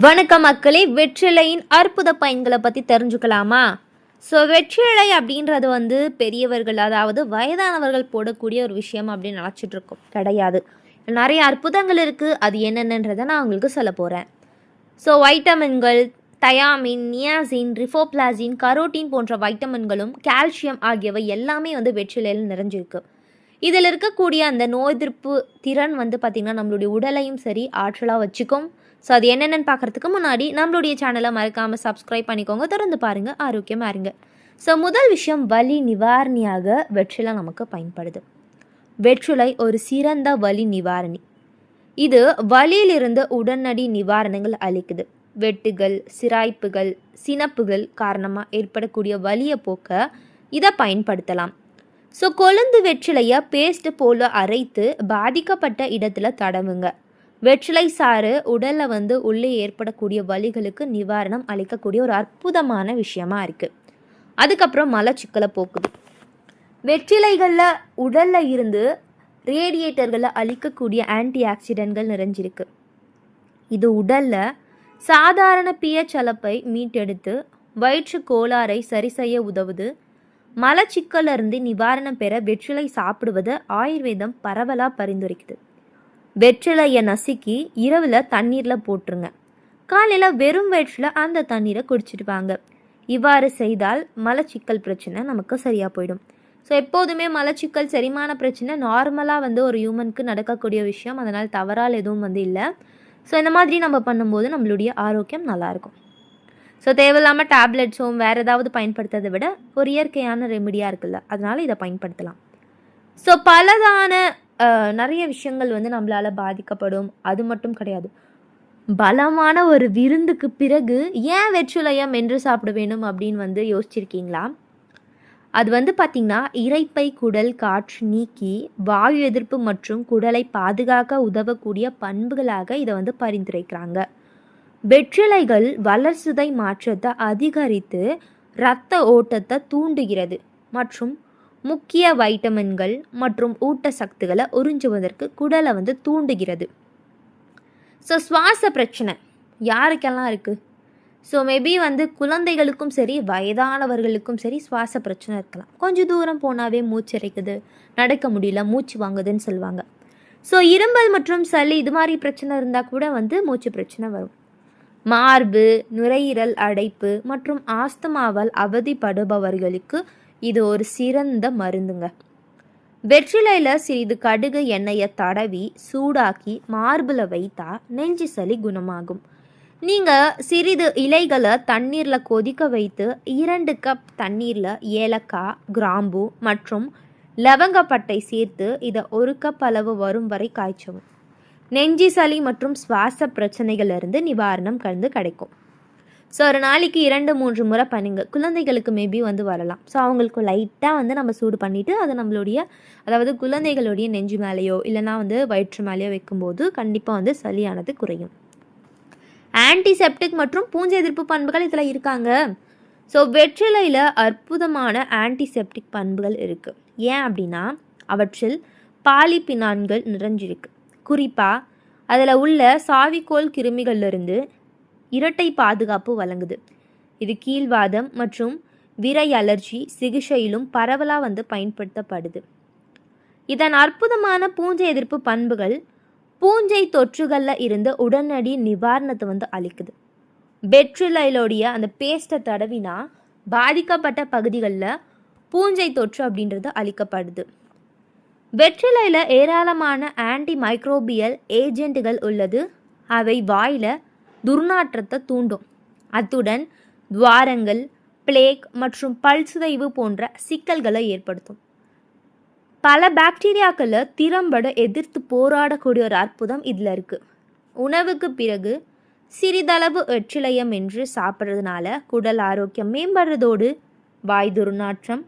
வணக்கம் மக்களே வெற்றிலையின் அற்புத பயன்களை பற்றி தெரிஞ்சுக்கலாமா? ஸோ வெற்றிலை அப்படின்றது வந்து பெரியவர்கள் அதாவது வயதானவர்கள் போடக்கூடிய ஒரு விஷயம் அப்படின்னு நினச்சிட்டு இருக்கோம் கிடையாது. நிறைய அற்புதங்கள் இருக்குது அது என்னென்னன்றதை நான் உங்களுக்கு சொல்ல போகிறேன் ஸோ வைட்டமின்கள் தயாமின் நியாசின் ரிஃபோப்ளாசின் கரோட்டின் போன்ற வைட்டமின்களும் கால்சியம் ஆகியவை எல்லாமே வந்து வெற்றிலையில் நிறைஞ்சிருக்கு. இதில் இருக்கக்கூடிய அந்த நோய் எதிர்ப்பு திறன் வந்து பார்த்திங்கன்னா நம்மளுடைய உடலையும் சரி ஆற்றலாக வச்சுக்கும். ஸோ அது என்னென்னு பார்க்குறதுக்கு முன்னாடி நம்மளுடைய சேனலை மறக்காமல் சப்ஸ்கிரைப் பண்ணிக்கோங்க. தொடர்ந்து பாருங்கள் ஆரோக்கியமாக இருங்க. ஸோ முதல் விஷயம் வலி நிவாரணியாக வெற்றிலை நமக்கு பயன்படுது. வெற்றிலை ஒரு சிறந்த வலி நிவாரணி. இது வலியிலிருந்து உடனடி நிவாரணங்கள் அளிக்குது. வெட்டுகள் சிராய்ப்புகள் சினப்புகள் காரணமாக ஏற்படக்கூடிய வலியை போக்க இதை பயன்படுத்தலாம். ஸோ கொழுந்து வெற்றிலையை பேஸ்ட் போல அரைத்து பாதிக்கப்பட்ட இடத்துல தடவுங்க. வெற்றிலை சாறு உடலில் வந்து உள்ளே ஏற்படக்கூடிய வலிகளுக்கு நிவாரணம் அளிக்கக்கூடிய ஒரு அற்புதமான விஷயமா இருக்குது அதுக்கப்புறம் மலச்சிக்கலை போக்குது. வெற்றிலைகளில் உடலில் இருந்து ரேடியேட்டர்களை அழிக்கக்கூடிய ஆன்டி ஆக்சிடென்ட்கள் நிறைஞ்சிருக்கு. இது உடலில் சாதாரண பிஎச் அளப்பை மீட்டெடுத்து வயிற்று கோளாறை சரி செய்ய உதவுது. மலச்சிக்கலிருந்து நிவாரணம் பெற வெற்றிலை சாப்பிடுவது ஆயுர்வேதம் பரவலாக பரிந்துரைக்குது. வெற்றிலையை நசுக்கி இரவில் தண்ணீரில் போட்டுருங்க. காலையில் வெறும் வயிற்றில் அந்த தண்ணீரை குடிச்சிட்டு வாங்க இவ்வாறு செய்தால் மலச்சிக்கல் பிரச்சனை நமக்கு சரியாக போயிடும். ஸோ எப்போதுமே மலச்சிக்கல் செரிமான பிரச்சனை நார்மலாக வந்து ஒரு ஹியூமனுக்கு நடக்கக்கூடிய விஷயம். அதனால் தவறால் எதுவும் வந்து இல்லை. ஸோ இந்த மாதிரி நம்ம பண்ணும்போது நம்மளுடைய ஆரோக்கியம் நல்லாயிருக்கும் ஸோ தேவையில்லாமல் டேப்லெட்ஸும் வேறு ஏதாவது பயன்படுத்துறதை விட ஒரு இயற்கையான ரெமிடியாக இருக்குல்ல. அதனால் இதை பயன்படுத்தலாம். ஸோ பலதான நிறைய விஷயங்கள் வந்து நம்மளால் பாதிக்கப்படும். அது மட்டும் கிடையாது. பலமான ஒரு விருந்துக்கு பிறகு ஏன் வெற்றிலையை மென்று சாப்பிட வேணும் அப்படின்னு வந்து யோசிச்சிருக்கீங்களா? அது வந்து பார்த்திங்கன்னா இறைப்பை குடல் காற்று நீக்கி வாயு எதிர்ப்பு மற்றும் குடலை பாதுகாக்க உதவக்கூடிய பண்புகளாக இதை வந்து பரிந்துரைக்கிறாங்க. வெற்றிலைகள் வளர்சிதை மாற்றத்தை அதிகரித்து இரத்த ஓட்டத்தை தூண்டுகிறது மற்றும் முக்கிய வைட்டமின்கள் மற்றும் ஊட்டச்சத்துக்களை உறிஞ்சுவதற்கு குடலை வந்து தூண்டுகிறது. ஸோ சுவாச பிரச்சனை. யாருக்கெல்லாம் இருக்குது ஸோ மேபி வந்து குழந்தைகளுக்கும் சரி வயதானவர்களுக்கும் சரி சுவாச பிரச்சனை இருக்கலாம். கொஞ்சம் தூரம் போனாவே மூச்சரைக்குது நடக்க முடியல மூச்சு வாங்குதுன்னு சொல்லுவாங்க. ஸோ இரும்பல் மற்றும் சளி இது மாதிரி பிரச்சனை இருந்தால் கூட வந்து மூச்சு பிரச்சனை வரும். மார்பு நுரையீரல் அடைப்பு மற்றும் ஆஸ்துமாவால் அவதிப்படுபவர்களுக்கு இது ஒரு சிறந்த மருந்துங்க. வெற்றிலையில் சிறிது கடுகு எண்ணெயை தடவி சூடாக்கி மார்பில் வைத்தா நெஞ்சு சளி குணமாகும். நீங்கள் சிறிது இலைகளை தண்ணீரில் கொதிக்க வைத்து இரண்டு கப் தண்ணீரில் ஏலக்காய் கிராம்பு மற்றும் லவங்கப்பட்டை சேர்த்து இதை ஒரு கப் அளவு வரும் வரை காய்ச்சவும். நெஞ்சி சளி மற்றும் சுவாச பிரச்சனைகளிலிருந்து நிவாரணம் கலந்து கிடைக்கும். ஸோ ஒரு நாளைக்கு இரண்டு மூன்று முறை பண்ணுங்க. குழந்தைகளுக்கு மேபி வந்து வரலாம். ஸோ அவங்களுக்கு லைட்டாக வந்து நம்ம சூடு பண்ணிவிட்டு அதை நம்மளுடைய அதாவது குழந்தைகளுடைய நெஞ்சு மேலேயோ இல்லைனா வந்து வயிற்று மேலேயோ வைக்கும்போது கண்டிப்பாக வந்து சளியானது குறையும். ஆன்டிசெப்டிக் மற்றும் பூஞ்சை எதிர்ப்பு பண்புகள் இதில் இருக்காங்க. ஸோ வெற்றிலையில் அற்புதமான ஆன்டிசெப்டிக் பண்புகள் இருக்குது ஏன் அப்படின்னா அவற்றில் பாலிபினான்கள் நிறைஞ்சிருக்கு. குறிப்பாக அதில் உள்ள சாவிக்கோல் கிருமிகள்லேருந்து இரட்டை பாதுகாப்பு வழங்குது. இது கீழ்வாதம் மற்றும் விரை அலர்ஜி சிகிச்சையிலும் பரவலாக வந்து பயன்படுத்தப்படுது. இதன் அற்புதமான பூஞ்சை எதிர்ப்பு பண்புகள் பூஞ்சை தொற்றுகளில் இருந்து உடனடி நிவாரணத்தை வந்து அளிக்குது. பெட்ரிலைலோடைய அந்த பேஸ்ட்டை தடவினா பாதிக்கப்பட்ட பகுதிகளில் பூஞ்சை தொற்று அப்படின்றது அளிக்கப்படுது. வெற்றிலையில் ஏராளமான ஆன்டி மைக்ரோபியல் ஏஜென்ட்டுகள் உள்ளது. அவை வாயில் துர்நாற்றத்தை தூண்டும். அத்துடன் துவாரங்கள் பிளேக் மற்றும் பல்சிதைவு போன்ற சிக்கல்களை ஏற்படுத்தும். பல பாக்டீரியாக்களை திறம்பட எதிர்த்து போராடக்கூடிய ஒரு அற்புதம் இதில் இருக்குது உணவுக்கு பிறகு சிறிதளவு வெற்றிலையம் என்று சாப்பிட்றதுனால குடல் ஆரோக்கியம் மேம்படுறதோடு வாய் துர்நாற்றம்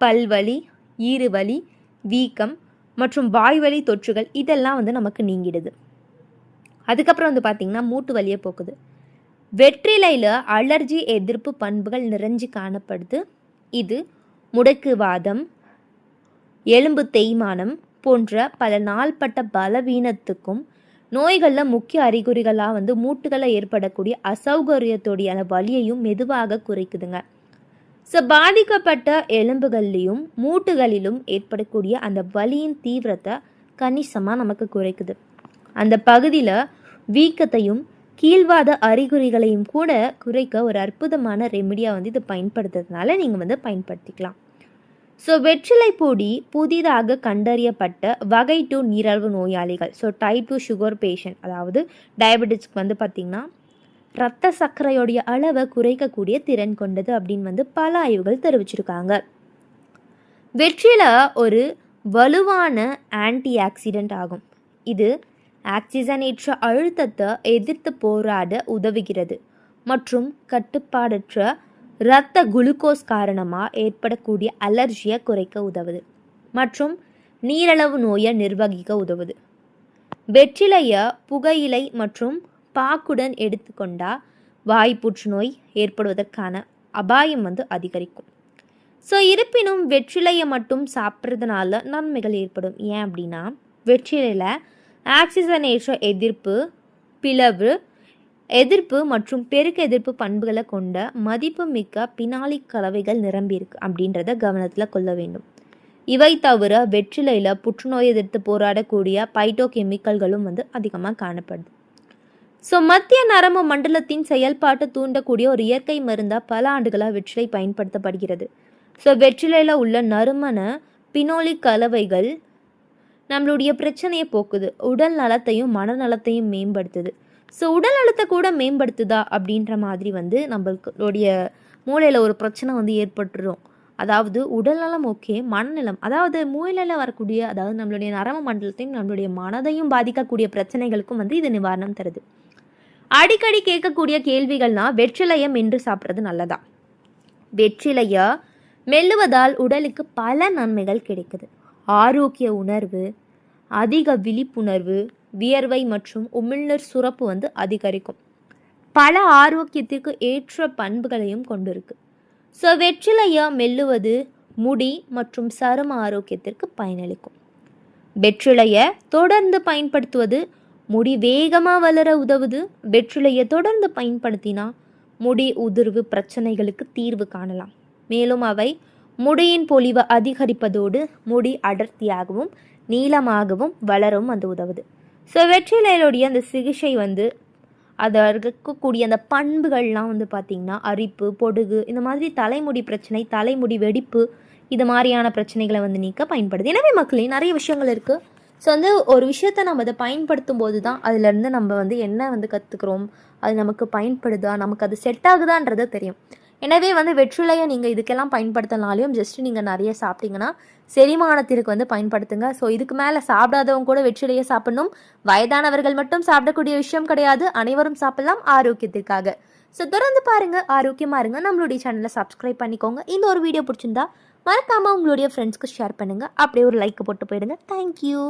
பல்வலி ஈறுவலி வீக்கம் மற்றும் வாய்வழி தொற்றுகள் இதெல்லாம் வந்து நமக்கு நீங்கிடுது. அதுக்கப்புறம் வந்து பார்த்திங்கன்னா மூட்டு வலியை போக்குது. வெற்றிலையில் அலர்ஜி எதிர்ப்பு பண்புகள் நிறைஞ்சு காணப்படுது. இது முடக்குவாதம் எலும்பு தேய்மானம் போன்ற பல நாள்பட்ட பலவீனத்துக்கும் நோய்களில் முக்கிய அறிகுறிகளாக வந்து மூட்டுகளில் ஏற்படக்கூடிய அசௌகரியத்தோடையான வலியையும் மெதுவாக குறைக்குதுங்க. ஸோ பாதிக்கப்பட்ட எலும்புகள்லேயும் மூட்டுகளிலும் ஏற்படக்கூடிய அந்த வலியின் தீவிரத்தை கணிசமாக நமக்கு குறைக்குது. அந்த பகுதியில் வீக்கத்தையும் கீழ்வாத அறிகுறிகளையும் கூட குறைக்க ஒரு அற்புதமான ரெமிடியாக வந்து இது பயன்படுத்துறதுனால நீங்கள் வந்து பயன்படுத்திக்கலாம். ஸோ வெற்றிலை பொடி புதிதாக கண்டறியப்பட்ட வகை டூ நீரழிவு நோயாளிகள். So type two sugar patient அதாவது டயபெட்டிஸ்க்கு வந்து பார்த்திங்கன்னா ரத்த சர்க்கரையோடைய அளவை குறைக்கக்கூடிய திறன் கொண்டது அப்படின்னு வந்து பல ஆய்வுகள் தெரிவிச்சிருக்காங்க. வெற்றிலை ஒரு வலுவான ஆன்டி ஆக்சிடெண்ட் ஆகும். இது ஆக்சிஜனேற்ற அழுத்தத்தை எதிர்த்து போராட உதவுகிறது மற்றும் கட்டுப்பாடற்ற இரத்த குளுக்கோஸ் காரணமாக ஏற்படக்கூடிய அலர்ஜியை குறைக்க உதவுது மற்றும் நீரளவு நோயை நிர்வகிக்க உதவுது. வெற்றிலையை புகையிலை மற்றும் பாக்குடன் எடுத்துக்கொண்டால் வாய் புற்றுநோய் ஏற்படுவதற்கான அபாயம் வந்து அதிகரிக்கும். ஸோ இருப்பினும் வெற்றிலையை மட்டும் சாப்பிட்றதுனால நன்மைகள் ஏற்படும். ஏன் அப்படின்னா வெற்றிலையில் ஆக்சிஜனேற்ற எதிர்ப்பு பிளவு எதிர்ப்பு மற்றும் பெருக்க எதிர்ப்பு பண்புகளை கொண்ட மதிப்புமிக்க பினாலி கலவைகள் நிரம்பியிருக்கு அப்படின்றத கவனத்தில் கொள்ள வேண்டும். இவை தவிர வெற்றிலையில் புற்றுநோய் எதிர்த்து போராடக்கூடிய பைட்டோ கெமிக்கல்களும் வந்து அதிகமாக காணப்படுது. ஸோ மத்திய நரம்பு மண்டலத்தின் செயல்பாட்டை தூண்டக்கூடிய ஒரு இயற்கை மருந்தாக பல ஆண்டுகளாக வெற்றிலை பயன்படுத்தப்படுகிறது. ஸோ வெற்றிலையில் உள்ள நறுமண பினோலிக் கலவைகள் நம்மளுடைய பிரச்சனையை போக்குது. உடல் நலத்தையும் மனநலத்தையும் மேம்படுத்துது. ஸோ உடல் நலத்தை கூட மேம்படுத்துதா அப்படின்ற மாதிரி வந்து நம்மளுடைய மூளையில் ஒரு பிரச்சனை வந்து ஏற்பட்டுரும். அதாவது உடல்நலம் ஓகே மனநலம் அதாவது மூளையில் வரக்கூடிய அதாவது நம்மளுடைய நரம்பு மண்டலத்தையும் நம்மளுடைய மனதையும் பாதிக்கக்கூடிய பிரச்சனைகளுக்கும் வந்து இது நிவாரணம் தருது. அடிக்கடி கேட்கக்கூடிய கேள்விகள்னா வெற்றிலையை மென்று சாப்பிட்றது நல்லதா? வெற்றிலையை மெல்லுவதால் உடலுக்கு பல நன்மைகள் கிடைக்குது. ஆரோக்கிய உணர்வு அதிக விழிப்புணர்வு வியர்வை மற்றும் உமிழ்நீர் சுரப்பு வந்து அதிகரிக்கும். பல ஆரோக்கியத்திற்கு ஏற்ற பண்புகளையும் கொண்டிருக்கு. ஸோ வெற்றிலையை மெல்லுவது முடி மற்றும் சரும ஆரோக்கியத்திற்கு பயனளிக்கும். வெற்றிலையை தொடர்ந்து பயன்படுத்துவது முடி வேகமாக வளர உதவுது. வெற்றிலையை தொடர்ந்து பயன்படுத்தினா முடி உதிர்வு பிரச்சனைகளுக்கு தீர்வு காணலாம். மேலும் அவை முடியின் பொலிவை அதிகரிப்பதோடு முடி அடர்த்தியாகவும் நீளமாகவும் வளரும் வந்து உதவுது. ஸோ வெற்றிலையிலுடைய அந்த சிகிச்சை வந்து அதை இருக்கக்கூடிய அந்த பண்புகள்லாம் வந்து பார்த்திங்கன்னா அரிப்பு பொடுகு இந்த மாதிரி தலைமுடி பிரச்சனை தலைமுடி வெடிப்பு இது மாதிரியான பிரச்சனைகளை வந்து நீக்க பயன்படுது. எனவே மக்களே நிறைய விஷயங்கள் இருக்குது ஸோ வந்து ஒரு விஷயத்தை நம்ம அதை பயன்படுத்தும் போது தான் அதுலேருந்து நம்ம வந்து என்ன வந்து கற்றுக்குறோம் அது நமக்கு பயன்படுதா நமக்கு அது செட் ஆகுதான்றது தெரியும். எனவே வந்து வெற்றிலையை நீங்கள் இதுக்கெல்லாம் பயன்படுத்தினாலையும் ஜஸ்ட் நீங்கள் நிறைய சாப்பிட்டீங்கன்னா செரிமானத்திற்கு வந்து பயன்படுத்துங்க. ஸோ இதுக்கு மேலே சாப்பிடாதவங்க கூட வெற்றிலையை சாப்பிடணும். வயதானவர்கள் மட்டும் சாப்பிடக்கூடிய விஷயம் கிடையாது. அனைவரும் சாப்பிடலாம் ஆரோக்கியத்திற்காக. ஸோ தொடர்ந்து பாருங்கள் ஆரோக்கியமா இருங்க. நம்மளுடைய சேனலை சப்ஸ்கிரைப் பண்ணிக்கோங்க. இந்த ஒரு வீடியோ பிடிச்சிருந்தா மறக்காமல் உங்களுடைய ஃப்ரெண்ட்ஸ்க்கு ஷேர் பண்ணுங்கள் அப்படியே ஒரு லைக் போட்டு போயிடுங்க. தேங்க்யூ